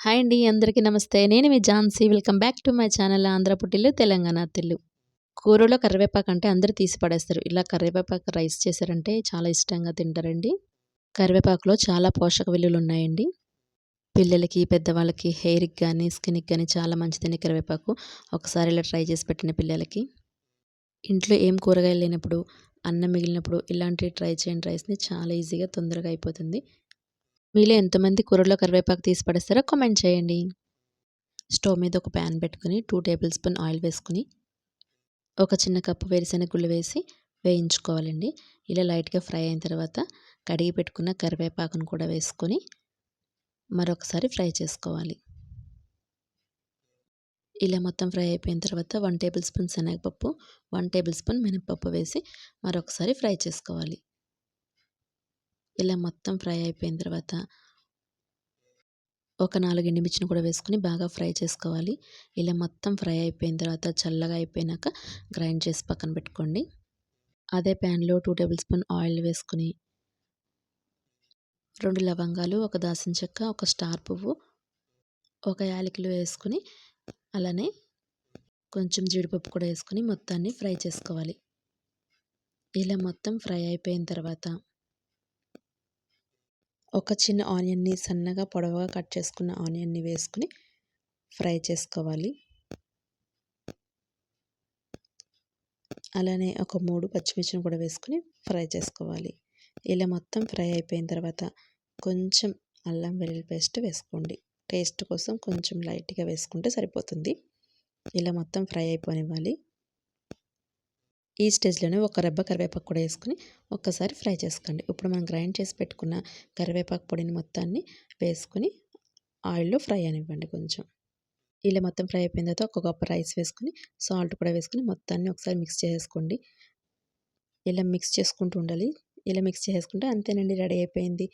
Hi అండి అందరికీ నమస్తే. నేను మీ Jhansi. Welcome back to my channel Andhra పుట్టిల్లు తెలంగాణ తెల్లు. కూరలో కరివేపాకు అంటే అందరూ తీసి పడేస్తారు. ఇలా కరివేపాకు రైస్ చేశారంటే చాలా ఇష్టంగా తింటారండి. కరివేపాకులో చాలా పోషక విలువలు ఉన్నాయండి. పిల్లలకి పెద్దవాళ్ళకి హెయిర్కి కానీ స్కిన్కి కానీ చాలా మంచిదండి కరివేపాకు. ఒకసారి ఇలా ట్రై చేసి పెట్టిన పిల్లలకి. ఇంట్లో ఏం కూరగాయలు లేనప్పుడు అన్నం మిగిలినప్పుడు ఇలాంటివి ట్రై చేయండి. రైస్ని చాలా ఈజీగా తొందరగా అయిపోతుంది. మీలో ఎంతమంది కూరలో కరివేపాకు తీసి పడేస్తారో కామెంట్ చేయండి. స్టవ్ మీద ఒక ప్యాన్ పెట్టుకుని టూ టేబుల్ స్పూన్ ఆయిల్ వేసుకుని ఒక చిన్న కప్పు వేరుశెనగ గుళ్ళు వేసి వేయించుకోవాలండి. ఇలా లైట్గా ఫ్రై అయిన తర్వాత కడిగి పెట్టుకున్న కరివేపాకును కూడా వేసుకొని మరొకసారి ఫ్రై చేసుకోవాలి. ఇలా మొత్తం ఫ్రై అయిపోయిన తర్వాత వన్ టేబుల్ స్పూన్ శనగపప్పు వన్ టేబుల్ స్పూన్ మినపప్పు వేసి మరొకసారి ఫ్రై చేసుకోవాలి. ఇలా మొత్తం ఫ్రై అయిపోయిన తర్వాత ఒక నాలుగు ఎండుమిర్చిని కూడా వేసుకుని బాగా ఫ్రై చేసుకోవాలి. ఇలా మొత్తం ఫ్రై అయిపోయిన తర్వాత చల్లగా అయిపోయినాక గ్రైండ్ చేసి పక్కన పెట్టుకోండి. అదే ప్యాన్లో టూ టేబుల్ స్పూన్ ఆయిల్ వేసుకుని రెండు లవంగాలు ఒక దాసిన చెక్క ఒక స్టార్ పువ్వు ఒక యాలకులు వేసుకుని అలానే కొంచెం జీడిపప్పు కూడా వేసుకుని మొత్తాన్ని ఫ్రై చేసుకోవాలి. ఇలా మొత్తం ఫ్రై అయిపోయిన తర్వాత ఒక చిన్న ఆనియన్ని సన్నగా పొడవుగా కట్ చేసుకున్న ఆనియన్ని వేసుకుని ఫ్రై చేసుకోవాలి. అలానే ఒక మూడు పచ్చిమిర్చిని కూడా వేసుకుని ఫ్రై చేసుకోవాలి. ఇలా మొత్తం ఫ్రై అయిపోయిన తర్వాత కొంచెం అల్లం వెల్లుల్లి పేస్ట్ వేసుకోండి. టేస్ట్ కోసం కొంచెం లైట్గా వేసుకుంటే సరిపోతుంది. ఇలా మొత్తం ఫ్రై అయిపోనివ్వాలి. ఈ స్టేజ్లోనే ఒక రెబ్బ కరివేపాకు కూడా వేసుకుని ఒక్కసారి ఫ్రై చేసుకోండి. ఇప్పుడు మనం గ్రైండ్ చేసి పెట్టుకున్న కరివేపాకు పొడిని మొత్తాన్ని వేసుకుని ఆయిల్లో ఫ్రై అనివ్వండి కొంచెం. ఇలా మొత్తం ఫ్రై అయిపోయిన తర్వాత ఒక కప్పు రైస్ వేసుకుని సాల్ట్ కూడా వేసుకుని మొత్తాన్ని ఒకసారి మిక్స్ చేసుకోండి. ఇలా మిక్స్ చేసుకుంటూ ఉండాలి. ఇలా మిక్స్ చేసుకుంటే అంతేనండి రెడీ అయిపోయింది.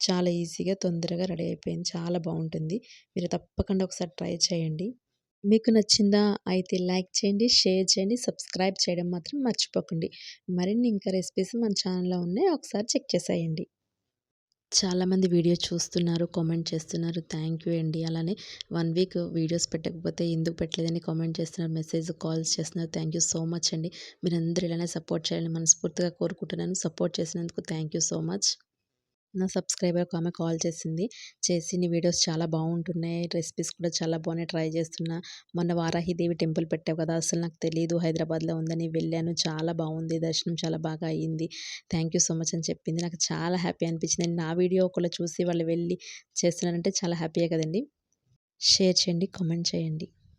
చాలా ఈజీగా తొందరగా రెడీ అయిపోయింది. చాలా బాగుంటుంది. మీరు తప్పకుండా ఒకసారి ట్రై చేయండి. మీకు నచ్చిందా అయితే లైక్ చేయండి షేర్ చేయండి సబ్స్క్రైబ్ చేయడం మాత్రం మర్చిపోకండి. మరిన్ని ఇంకా రెసిపీస్ మన ఛానల్లో ఉన్నాయి ఒకసారి చెక్ చేసేయండి. చాలామంది వీడియో చూస్తున్నారు కామెంట్ చేస్తున్నారు. థ్యాంక్ యూ అండి. అలానే వన్ వీక్ వీడియోస్ పెట్టకపోతే ఎందుకు పెట్టలేదని కామెంట్ చేస్తున్నారు మెసేజ్ కాల్స్ చేస్తున్నారు. థ్యాంక్ యూ సో మచ్ అండి. మీరందరూ ఇలానే సపోర్ట్ చేయాలని మనస్ఫూర్తిగా కోరుకుంటున్నాను. సపోర్ట్ చేసినందుకు థ్యాంక్ యూ సో మచ్. నా సబ్స్క్రైబర్ ఒక ఆమె కాల్ చేసింది. చేసి నీ వీడియోస్ చాలా బాగుంటున్నాయి. రెసిపీస్ కూడా చాలా బాగున్నాయి. ట్రై చేస్తున్నా. మొన్న వారాహిదేవి టెంపుల్ పెట్టావు కదా! అసలు నాకు తెలియదు హైదరాబాద్లో ఉందని వెళ్ళాను. చాలా బాగుంది. దర్శనం చాలా బాగా అయ్యింది థ్యాంక్ యూ సో మచ్ అని చెప్పింది. నాకు చాలా హ్యాపీ అనిపించింది. నా వీడియో ఒకళ్ళు చూసి వాళ్ళు వెళ్ళి చేస్తున్నారంటే చాలా హ్యాపీయే కదండి! షేర్ చేయండి. కామెంట్ చేయండి.